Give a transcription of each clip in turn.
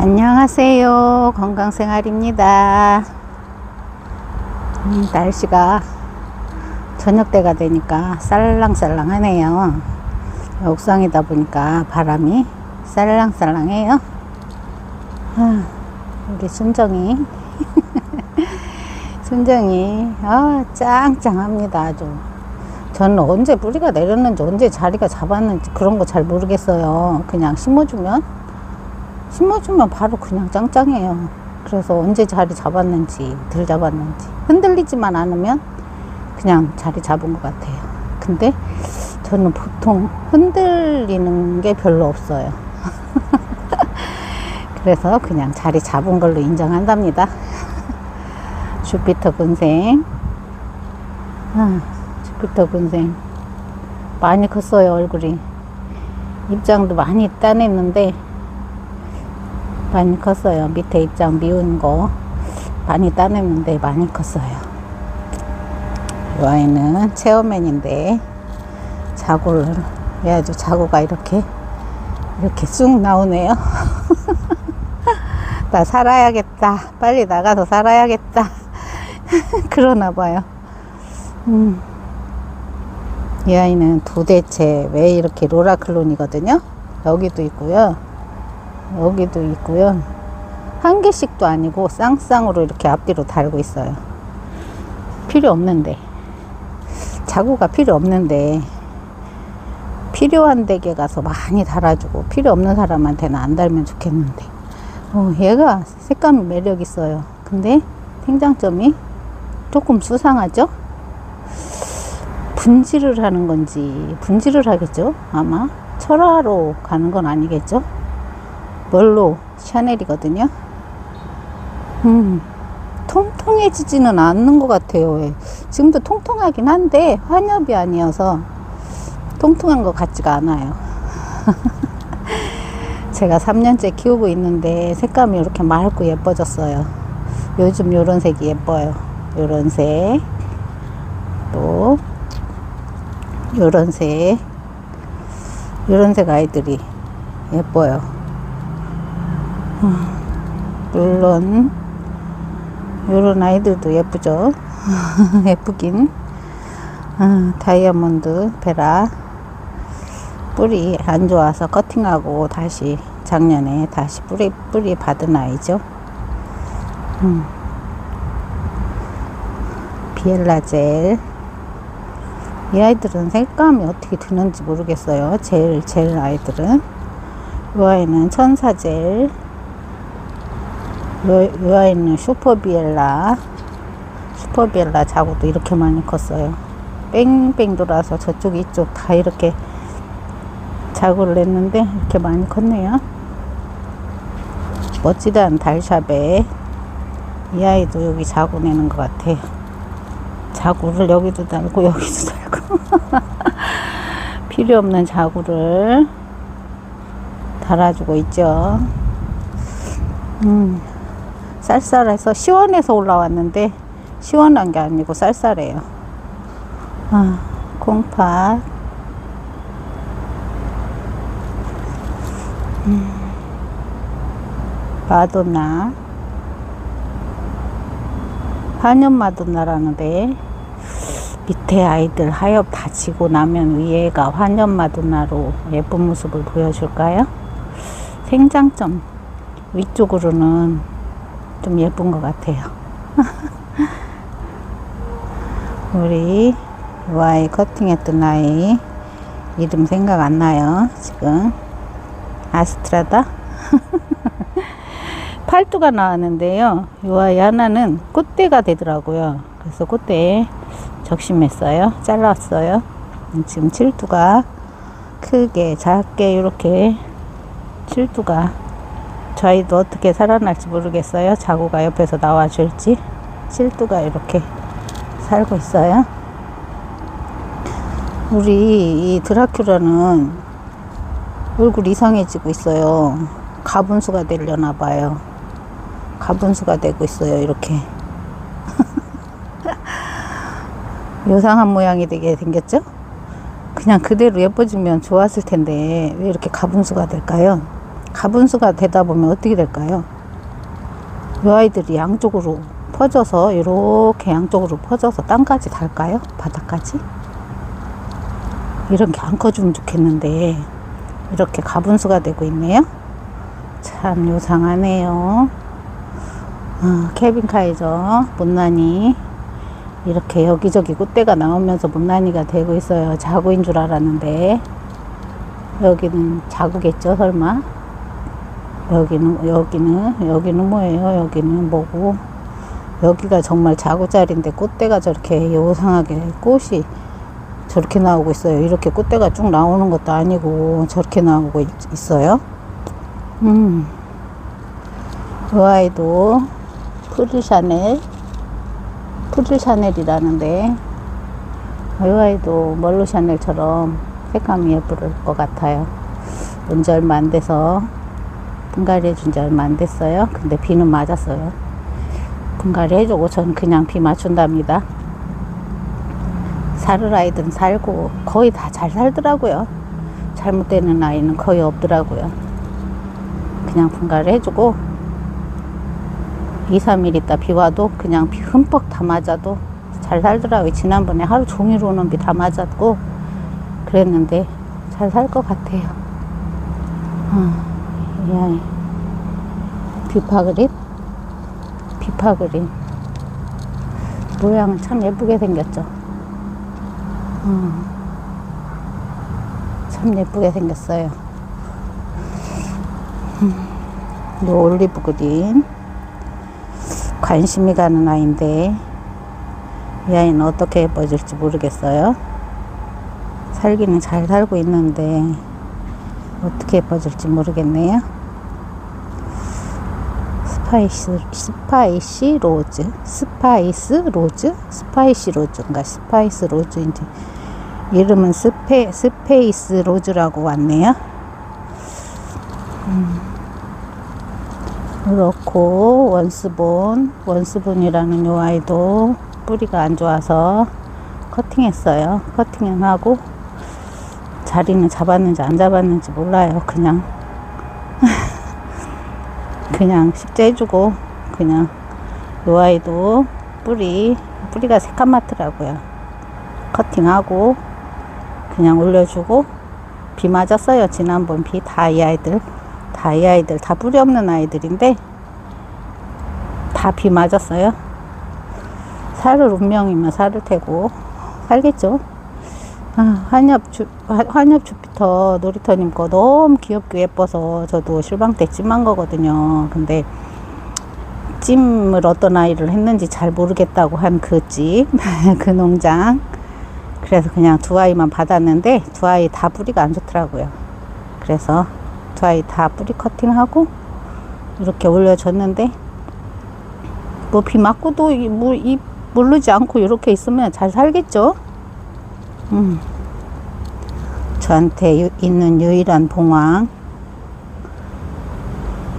안녕하세요. 건강생활입니다. 음, 날씨가 저녁 때가 되니까 쌀랑쌀랑하네요. 옥상이다 보니까 바람이 쌀랑쌀랑해요. 아, 우리 순정이. 순정이, 아, 짱짱합니다. 아주. 저는 언제 뿌리가 내렸는지, 언제 자리가 잡았는지 그런 거 잘 모르겠어요. 그냥 심어주면 심어주면 바로 그냥 짱짱해요. 그래서 언제 자리 잡았는지, 들 잡았는지. 흔들리지만 않으면 그냥 자리 잡은 것 같아요. 근데 저는 보통 흔들리는 게 별로 없어요. 그래서 그냥 자리 잡은 걸로 인정한답니다. 주피터 군생. 아, 주피터 군생. 많이 컸어요, 얼굴이. 입장도 많이 따냈는데, 많이 컸어요. 밑에 입장 미운 거 많이 따냈는데 많이 컸어요. 이 아이는 체어맨인데 자구를 해야죠. 자구가 이렇게 이렇게 쑥 나오네요. 나 살아야겠다. 빨리 나가서 살아야겠다. 그러나 봐요. 음. 이 아이는 도대체 왜 이렇게 로라클론이거든요. 여기도 있고요. 여기도 있고요. 한 개씩도 아니고 쌍쌍으로 이렇게 앞뒤로 달고 있어요. 필요 없는데. 자구가 필요 없는데. 필요한 댁에 가서 많이 달아주고 필요 없는 사람한테는 안 달면 좋겠는데. 어, 얘가 색감이 매력 있어요. 근데 생장점이 조금 수상하죠? 분질을 하는 건지 분질을 하겠죠? 아마 철화로 가는 건 아니겠죠? 뭘로 샤넬이거든요. 음, 통통해지지는 않는 것 같아요. 왜. 지금도 통통하긴 한데 환엽이 아니어서 통통한 것 같지가 않아요. 제가 3년째 키우고 있는데 색감이 이렇게 맑고 예뻐졌어요. 요즘 요런 색이 예뻐요. 요런 색. 또 요런 색. 요런 색 아이들이 예뻐요. 물론 요런 아이들도 예쁘죠? 예쁘긴. 아, 다이아몬드 베라. 뿌리 안 좋아서 커팅하고 다시 작년에 다시 뿌리 뿌리 받은 아이죠? 음. 비엘라젤. 이 아이들은 색감이 어떻게 드는지 모르겠어요. 젤, 젤 아이들은. 이 아이는 천사젤 요, 요 아이는 슈퍼비엘라. 슈퍼비엘라 자구도 이렇게 많이 컸어요. 뺑뺑 돌아서 저쪽 이쪽 다 이렇게 자구를 냈는데 이렇게 많이 컸네요. 멋지단 달샵에. 이 아이도 여기 자구 내는 것 같아요 자구를 여기도 달고 여기도 달고. 필요 없는 자구를 달아주고 있죠. 음. 쌀쌀해서 시원해서 올라왔는데 시원한 게 아니고 쌀쌀해요. 아, 콩팥. 음, 마도나. 한연 마도나라는데 밑에 아이들 하엽 다 지고 나면 위에가 환연 마도나로 예쁜 모습을 보여줄까요? 생장점 위쪽으로는 좀 예쁜 것 같아요. 우리 이 아이 커팅했던 아이 이름 생각 안 나요. 지금 아스트라다 팔두가 나왔는데요. 이 아이 하나는 꽃대가 되더라고요. 그래서 꽃대 적심했어요. 잘랐어요. 지금 칠두가 크게 작게 이렇게 칠두가 저희도 어떻게 살아날지 모르겠어요. 자구가 옆에서 나와줄지. 실두가 이렇게 살고 있어요. 우리 이 드라큘라는 얼굴 이상해지고 있어요. 가분수가 되려나 봐요. 가분수가 되고 있어요. 이렇게. 요상한 모양이 되게 생겼죠? 그냥 그대로 예뻐지면 좋았을 텐데 왜 이렇게 가분수가 될까요? 가분수가 되다 보면 어떻게 될까요? 이 아이들이 양쪽으로 퍼져서 이렇게 양쪽으로 퍼져서 땅까지 닿을까요? 바닥까지? 이런 게안 커주면 좋겠는데 이렇게 가분수가 되고 있네요. 참 요상하네요. 아, 케빈 카이저 못난이 이렇게 여기저기 꽃대가 나오면서 못난이가 되고 있어요. 자구인 줄 알았는데 여기는 자구겠죠 설마 여기는 여기는 여기는 뭐예요? 여기는 뭐고? 여기가 정말 자구자리인데 꽃대가 저렇게 요상하게 꽃이 저렇게 나오고 있어요. 이렇게 꽃대가 쭉 나오는 것도 아니고 저렇게 나오고 있, 있어요. 음. 이 아이도 프르샤넬 프르샤넬이라는데 이 아이도 멀로 샤넬처럼 색감이 예쁠 것 같아요. 온지 얼마 안 돼서 분갈이 해준 지 얼마 안 됐어요. 근데 비는 맞았어요. 분갈이 해주고 전 그냥 비 맞춘답니다. 살을 아이들은 살고 거의 다 잘 살더라고요. 잘못되는 아이는 거의 없더라고요. 그냥 분갈이 해주고 2, 3일 있다 비 와도 그냥 비 흠뻑 다 맞아도 잘 살더라고요. 지난번에 하루 종일 오는 비 다 맞았고 그랬는데 잘 살 것 같아요. 아, 이 아이. 비파그린? 비파그린. 모양은 참 예쁘게 생겼죠. 음, 참 예쁘게 생겼어요. 음, 요 올리브 그린. 관심이 가는 아이인데, 이 아이는 어떻게 예뻐질지 모르겠어요. 살기는 잘 살고 있는데 어떻게 예뻐질지 모르겠네요. 스파이스 스파이시 로즈 스파이스 로즈 스파이시 로즈인가 스파이스 로즈인지 이름은 스페 스페이스 로즈라고 왔네요. 음. 그렇고 원스본 원스본이라는 요 아이도 뿌리가 안 좋아서 커팅했어요. 커팅을 하고 자리는 잡았는지 안 잡았는지 몰라요. 그냥 그냥 식재해주고 그냥 요 아이도 뿌리 뿌리가 새까맣더라고요. 커팅하고 그냥 올려주고 비 맞았어요. 지난번 비 다 이 아이들 다 이 아이들 다 뿌리 없는 아이들인데 다 비 맞았어요. 살을 운명이면 살을 테고 살겠죠. 아, 한엽 주, 한엽 주피터 놀이터님 거 너무 귀엽고 예뻐서 저도 실방 때 찜한 거거든요. 근데 찜을 어떤 아이를 했는지 잘 모르겠다고 한그 집, 그 농장. 그래서 그냥 두 아이만 받았는데 두 아이 다 뿌리가 안 좋더라고요. 그래서 두 아이 다 뿌리 커팅하고 이렇게 올려줬는데 뭐 비 맞고도 이, 물, 이 모르지 않고 이렇게 있으면 잘 살겠죠? 음. 저한테 유, 있는 유일한 봉황.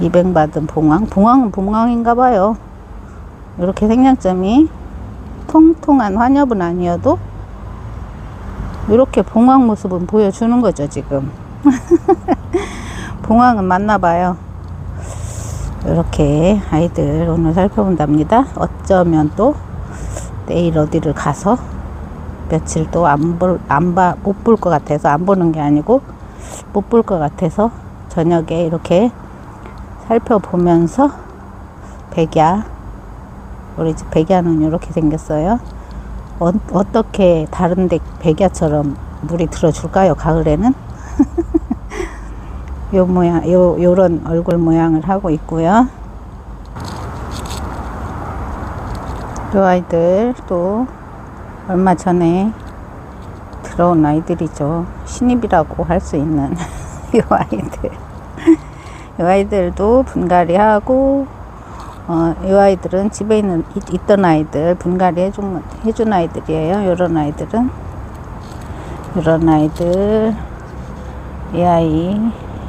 200 받은 봉황? 봉황은 봉황인가 봐요. 이렇게 생장점이 통통한 환엽은 아니어도 이렇게 봉황 모습은 보여주는 거죠 지금. 봉황은 맞나 봐요. 이렇게 아이들 오늘 살펴본답니다. 어쩌면 또 내일 어디를 가서 며칠 또 안 볼, 안 봐, 못 볼 것 같아서 안 보는 게 아니고 못 볼 것 같아서 저녁에 이렇게 살펴보면서 백야 우리 집 백야는 이렇게 생겼어요. 어, 어떻게 다른 데 백야처럼 물이 들어줄까요? 가을에는 요 모양, 요 요런 얼굴 모양을 하고 있고요. 요 아이들 또 얼마 전에 들어온 아이들이죠. 신입이라고 할 수 있는 이 아이들. 이 아이들도 분갈이 하고, 어, 이 아이들은 집에 있는, 있, 던 아이들, 분갈이 해준, 해준 아이들이에요. 요런 아이들은. 요런 아이들. 이 아이.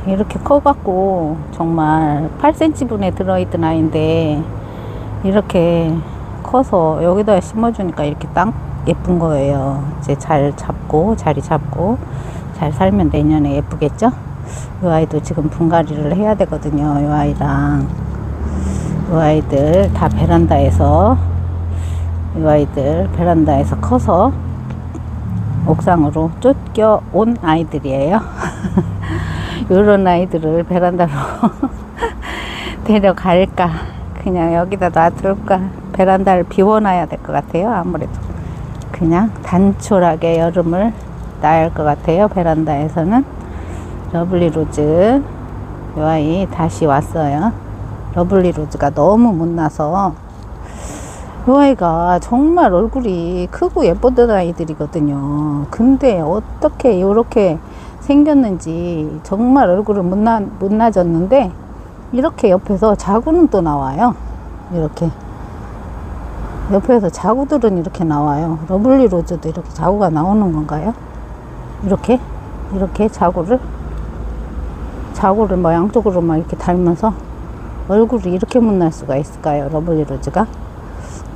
이렇게 커갖고, 정말 8cm 분에 들어있던 아이인데, 이렇게 커서 여기다 심어주니까 이렇게 땅 예쁜 거예요. 이제 잘 잡고 자리 잡고 잘 살면 내년에 예쁘겠죠? 이 아이도 지금 분갈이를 해야 되거든요. 이 아이랑 이 아이들 다 베란다에서 이 아이들 베란다에서 커서 옥상으로 쫓겨온 아이들이에요. 이런 아이들을 베란다로 데려갈까 그냥 여기다 놔둘까 베란다를 비워놔야 될 것 같아요. 아무래도 그냥 단촐하게 여름을 할것 같아요. 베란다에서는 러블리 로즈 이 아이 다시 왔어요. 러블리 로즈가 너무 못나서 이 아이가 정말 얼굴이 크고 예쁘던 아이들이거든요. 근데 어떻게 이렇게 생겼는지 정말 얼굴을 못나, 못나졌는데 이렇게 옆에서 자구는 또 나와요. 이렇게. 옆에서 자구들은 이렇게 나와요. 러블리 로즈도 이렇게 자구가 나오는 건가요? 이렇게? 이렇게 자구를? 자구를 뭐 양쪽으로 막 이렇게 달면서 얼굴이 이렇게 못날 수가 있을까요? 러블리 로즈가?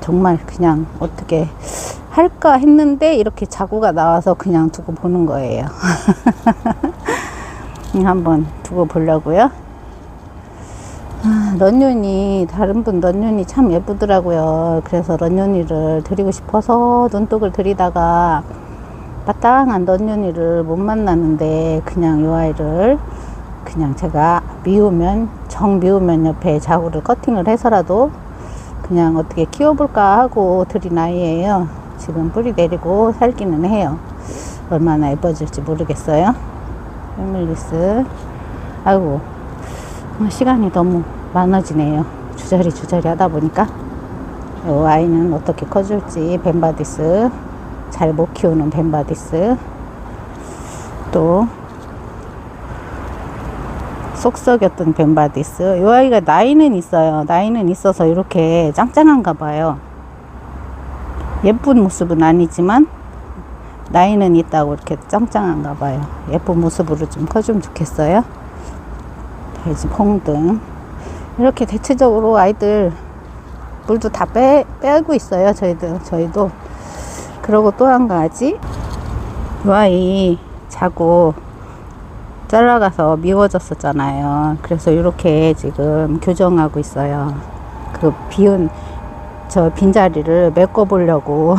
정말 그냥 어떻게 할까 했는데 이렇게 자구가 나와서 그냥 두고 보는 거예요. 한번 두고 보려고요. 아, 런쥔이 다른 분 런쥔이 참 예쁘더라고요. 그래서 런쥔이를 드리고 싶어서 눈독을 들이다가 마땅한 런쥔이를 못 만났는데 그냥 요 아이를 그냥 제가 미우면 정 미우면 옆에 자구를 커팅을 해서라도 그냥 어떻게 키워볼까 하고 들인 아이예요. 지금 뿌리 내리고 살기는 해요. 얼마나 예뻐질지 모르겠어요. 패밀리스. 아이고, 어, 시간이 너무 많아지네요. 주저리 주저리 하다 보니까. 이 아이는 어떻게 커줄지, 벤바디스. 잘 못 키우는 벤바디스. 또, 속 썩였던 벤바디스. 이 아이가 나이는 있어요. 나이는 있어서 이렇게 짱짱한가 봐요. 예쁜 모습은 아니지만 나이는 있다고 이렇게 짱짱한가 봐요. 예쁜 모습으로 좀 커주면 좋겠어요. 돼지 홍등 이렇게 대체적으로 아이들 물도 다 빼, 빼고 있어요. 저희들 저희도 그리고 또 한 가지 이 아이 자고 잘라가서 미워졌었잖아요. 그래서 이렇게 지금 교정하고 있어요. 그 비운 저 빈자리를 메꿔보려고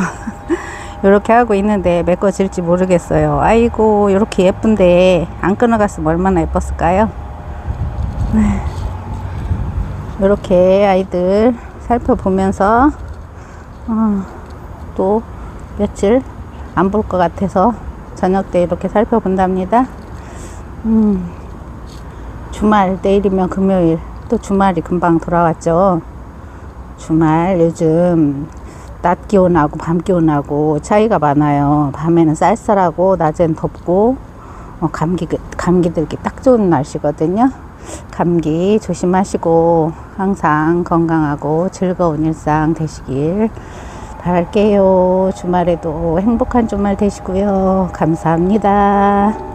이렇게 하고 있는데 메꿔질지 모르겠어요. 아이고 이렇게 예쁜데 안 끊어갔으면 얼마나 예뻤을까요? 이렇게 아이들 살펴보면서 어, 또 며칠 안 볼 것 같아서 저녁 때 이렇게 살펴본답니다. 음, 주말 내일이면 금요일 또 주말이 금방 돌아왔죠. 주말 요즘 낮 기온하고 밤 기온하고 차이가 많아요. 밤에는 쌀쌀하고 낮엔 덥고 어, 감기 감기 들기 딱 좋은 날씨거든요. 감기 조심하시고 항상 건강하고 즐거운 일상 되시길 바랄게요. 주말에도 행복한 주말 되시고요. 감사합니다.